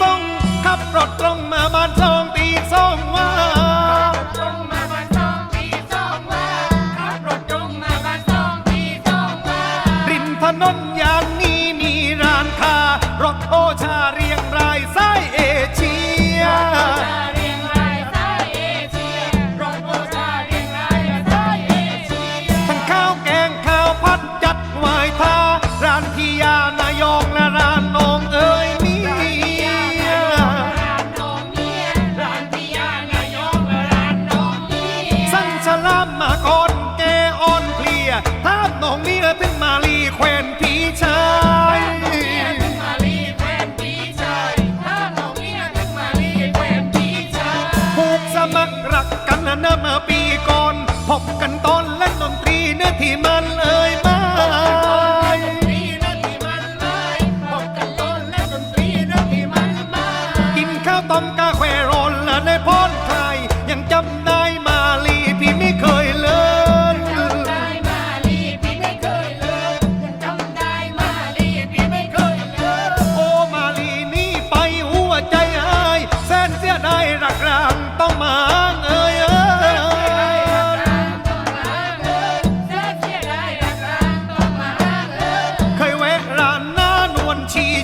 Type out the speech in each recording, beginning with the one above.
สงขับรถตรงมาบ้านสองตีสองว่าตรงมาบ้านสองตีสองว่าขับรถตงมาบ้านสองตีสองว่าริมถนน only a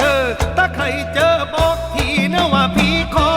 เธอ ถ้าใครเจอบอกทีนะว่าพี่ขอ